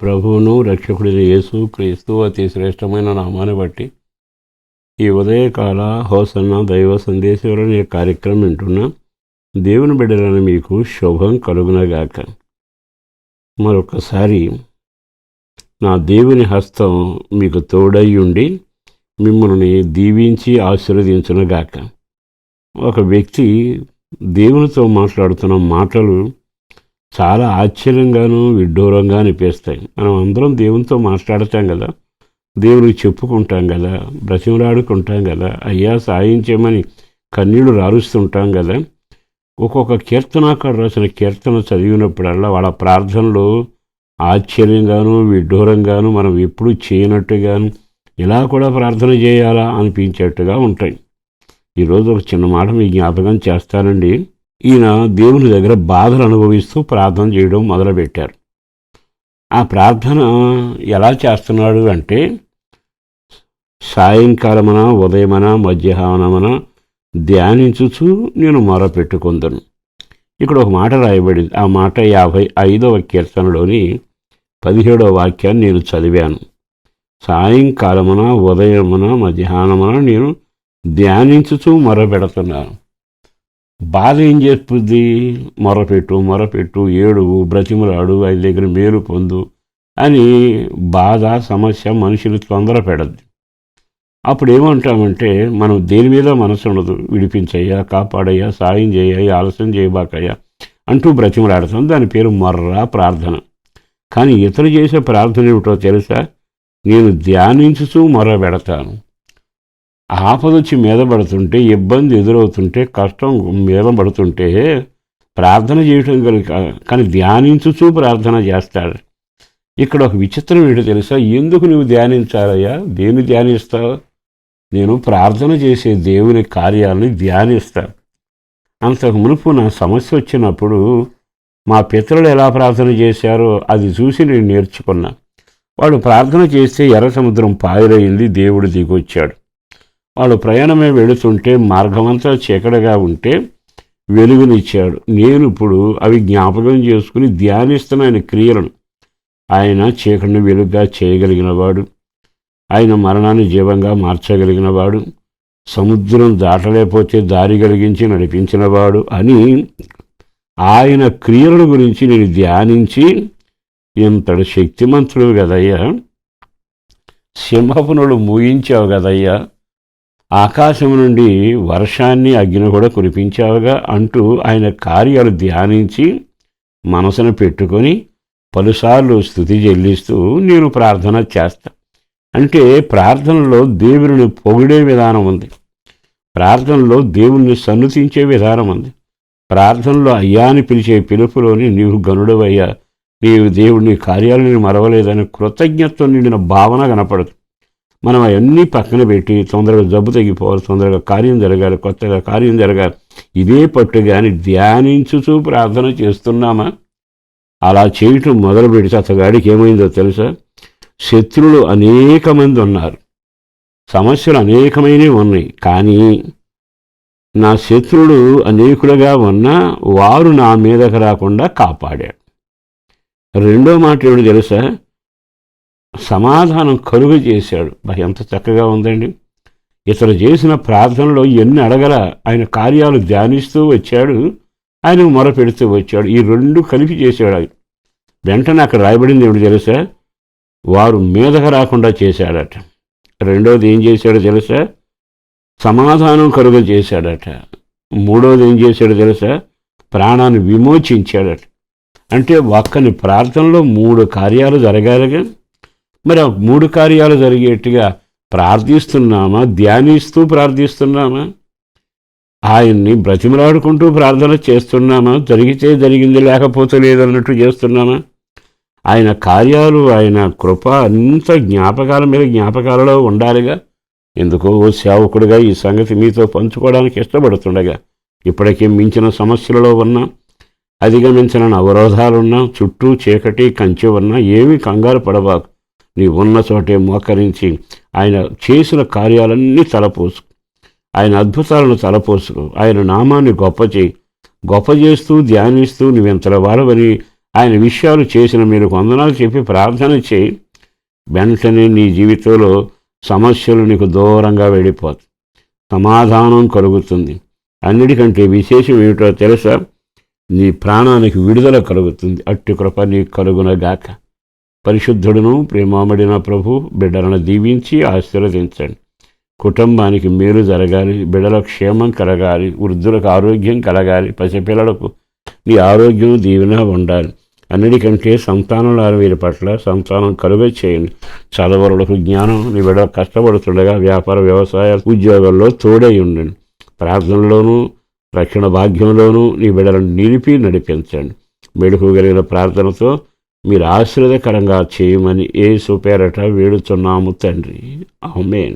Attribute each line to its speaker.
Speaker 1: ప్రభువును రక్షకుడైన యేసు క్రీస్తు అతి శ్రేష్టమైన నామాన్ని బట్టి ఈ ఉదయకాల హోసన్న దైవ సందేశంలోని కార్యక్రమం వింటున్న దేవుని బిడ్డలను మీకు శుభం కలుగునగాక. మరొకసారి నా దేవుని హస్తం మీకు తోడై ఉండి మిమ్మల్ని దీవించి ఆశీర్వదించునగాక. ఒక వ్యక్తి దేవునితో మాట్లాడుతున్న మాటలు చాలా ఆశ్చర్యంగాను విడ్డూరంగా అనిపిస్తాయి. మనం అందరం దేవునితో మాట్లాడతాం కదా. దేవుడికి చెప్పుకుంటాం కదా. బ్రతిమలాడుకుంటాం కదా. అయ్యా సాయం చేయమని కన్నీళ్ళు రారుస్తుంటాం కదా. ఒక్కొక్క కీర్తనాకారు రాసిన కీర్తన చదివినప్పుడల్లా వాళ్ళ ప్రార్థనలు ఆశ్చర్యంగాను విడ్డూరంగాను మనం ఎప్పుడు చేయనట్టుగాను ఇలా కూడా ప్రార్థన చేయాలా అనిపించేట్టుగా ఉంటాయి. ఈరోజు ఒక చిన్న మాట మీ జ్ఞాపకం చేస్తానండి. ఈయన దేవుని దగ్గర బాధలు అనుభవిస్తూ ప్రార్థన చేయడం మొదలుపెట్టారు. ఆ ప్రార్థన ఎలా చేస్తున్నాడు అంటే సాయంకాలమన ఉదయమన మధ్యాహ్నమన ధ్యానించుచు నేను మొరపెట్టుకుందను. ఇక్కడ ఒక మాట రాయబడింది. ఆ మాట యాభై ఐదవ కీర్తనలోని పదిహేడవ వాక్యాన్ని నేను చదివాను. సాయంకాలమున ఉదయమున మధ్యాహ్నమున నేను ధ్యానించుచు మొరపెడుతున్నాను. బాధ ఏం చేస్తుంది? మొరపెట్టు మొరపెట్టు ఏడువు బ్రతిమలాడు ఆయన దగ్గర మేలు పొందు అని బాధ సమస్య మనుషులు తొందర పెడద్ది. అప్పుడు ఏమంటామంటే మనం దేని మీద మనసు ఉండదు? విడిపించయ్యా కాపాడయ్యా సాయం చేయ ఆలస్యం చేయబాకయ్యా అంటూ బ్రతిమలాడతాం దాని పేరు మొర్ర ప్రార్థన. కానీ ఇతరు చేసే ప్రార్థన ఏమిటో తెలుసా? నేను ధ్యానించుతూ మొర పెడతాను. ఆపదొచ్చి మీద పడుతుంటే ఇబ్బంది ఎదురవుతుంటే కష్టం మీద పడుతుంటే ప్రార్థన చేయటం కనుక కానీ ధ్యానించుచూ ప్రార్థన చేస్తాడు. ఇక్కడ ఒక విచిత్రం ఏంటో తెలుసా? ఎందుకు నువ్వు ధ్యానించాలయ్యా? దేన్ని ధ్యానిస్తావు? నేను ప్రార్థన చేసే దేవుని కార్యాలని ధ్యానిస్తా. అంతకు మునుపు నా సమస్య వచ్చినప్పుడు మా పితరులు ఎలా ప్రార్థన చేశారో అది చూసి నేను నేర్చుకున్నా. వాడు ప్రార్థన చేస్తే ఎర్ర సముద్రం పాయలైంది దేవుడు దిగొచ్చాడు. వాళ్ళు ప్రయాణమే వెళుతుంటే మార్గమంతా చీకటిగా ఉంటే వెలుగునిచ్చాడు. నేను ఇప్పుడు అవి జ్ఞాపకం చేసుకుని ధ్యానిస్తున్న ఆయన క్రియలను. ఆయన చీకటిని వెలుగుగా చేయగలిగినవాడు. ఆయన మరణాన్ని జీవంగా మార్చగలిగినవాడు. సముద్రం దాటలేకపోతే దారి కలిగించి నడిపించినవాడు అని ఆయన క్రియల గురించి నేను ధ్యానించి ఇంతటి శక్తిమంతుడు కదయ్యా. సింహపునుడు మూయించావు కదయ్యా. ఆకాశం నుండి వర్షాన్ని అగ్ని కూడా కురిపించావుగా అంటూ ఆయన కార్యాలు ధ్యానించి మనసును పెట్టుకొని పలుసార్లు స్థుతి చెల్లిస్తూ నేను ప్రార్థన చేస్తా. అంటే ప్రార్థనలో దేవుని పొగిడే విధానం ఉంది. ప్రార్థనలో దేవుణ్ణి సన్నుతించే విధానం ఉంది. ప్రార్థనలో అయ్యా అని పిలిచే పిలుపులోని నీవు గనుడవయ్యా నీవు దేవుడిని కార్యాలను మరవలేదని కృతజ్ఞతతో నిండిన భావన కనపడదు. మనం అవన్నీ పక్కన పెట్టి తొందరగా జబ్బు తగ్గిపోవాలి తొందరగా కార్యం జరగాలి కొత్తగా కార్యం జరగాలి. ఇదే పట్టు కానీ ధ్యానించుతూ ప్రార్థన చేస్తున్నామా? అలా చేయటం మొదలు పెడితే అతగాడికి ఏమైందో తెలుసా? శత్రులు అనేక మంది ఉన్నారు. సమస్యలు అనేకమైనవి ఉన్నాయి. కానీ నా శత్రుడు అనేకులుగా ఉన్నా వారు నా మీదకు రాకుండా కాపాడాడు. రెండో మాట ఏమిటి తెలుసా? సమాధానం కలుగ చేశాడు. బా ఎంత చక్కగా ఉందండి. ఇతను చేసిన ప్రార్థనలో ఎన్ని అడగల ఆయన కార్యాలు ధ్యానిస్తూ వచ్చాడు. ఆయనకు మొరపెడుతూ వచ్చాడు. ఈ రెండు కలిపి చేశాడు ఆయన. వెంటనే అక్కడ రాయబడింది ఏమిటి తెలుసా? వారు మీదకు రాకుండా చేశాడట. రెండోది ఏం చేశాడో తెలుసా? సమాధానం కలుగ చేశాడట. మూడోది ఏం చేశాడో తెలుసా? ప్రాణాన్ని విమోచించాడట. అంటే ఒక్కని ప్రార్థనలో మూడు కార్యాలు జరగాలిగా. మరి ఆ మూడు కార్యాలు జరిగేట్టుగా ప్రార్థిస్తున్నామా? ధ్యానిస్తూ ప్రార్థిస్తున్నామా? ఆయన్ని బ్రతిమలాడుకుంటూ ప్రార్థన చేస్తున్నామా? జరిగితే జరిగింది లేకపోతే లేదన్నట్టు చేస్తున్నామా? ఆయన కార్యాలు ఆయన కృప అంత జ్ఞాపకాల మీద జ్ఞాపకాలలో ఉండాలిగా. ఎందుకో ఓ సేవకుడిగా ఈ సంగతి మీతో పంచుకోవడానికి ఇష్టపడుతుండగా ఇప్పటికే మించిన సమస్యలలో ఉన్నా అధిగమించిన అవరోధాలున్నా చుట్టూ చీకటి కంచె ఉన్నా ఏమీ కంగారు పడబాకు. నీ ఉన్న చోటే మోకరించి ఆయన చేసిన కార్యాలన్నీ తలపోసుకు ఆయన అద్భుతాలను తలపోసుకు. ఆయన నామాన్ని గొప్ప చేయి గొప్ప చేస్తూ ధ్యానిస్తూ నువ్వెంతల వాడవని ఆయన విషయాలు చేసిన మీరు వందనాలు చెప్పి ప్రార్థన చేయి. వెంటనే నీ జీవితంలో సమస్యలు నీకు దూరంగా వెళ్ళిపోతాయి. సమాధానం కలుగుతుంది. అన్నిటికంటే విశేషం ఏమిటో తెలుసా? నీ ప్రాణానికి విడుదల కలుగుతుంది. అట్టి కృప నీకు కలుగునగాక. పరిశుద్ధుడును ప్రేమామడిన ప్రభు బిడ్డలను దీవించి ఆశీర్వదించండి. కుటుంబానికి మేలు జరగాలి బిడ్డల క్షేమం కలగాలి వృద్ధులకు ఆరోగ్యం కలగాలి పసిపిల్లలకు నీ ఆరోగ్యం దీవెన ఉండాలి. అన్నిటికంటే సంతానం వీరి పట్ల సంతానం కలుగ చేయండి. చదవరులకు జ్ఞానం నీ బిడ్డ కష్టపడుతుండగా వ్యాపార వ్యవసాయ ఉద్యోగాల్లో తోడై ఉండండి. ప్రార్థనలోనూ రక్షణ భాగ్యంలోనూ నీ బిడ్డలను నిలిపి నడిపించండి. మెడుకోగలిగిన ప్రార్థనతో మీరు ఆశీర్వదకరంగా చేయమని ఏ సుపేరట వేడుచున్నాము తండ్రి. ఆమెన్.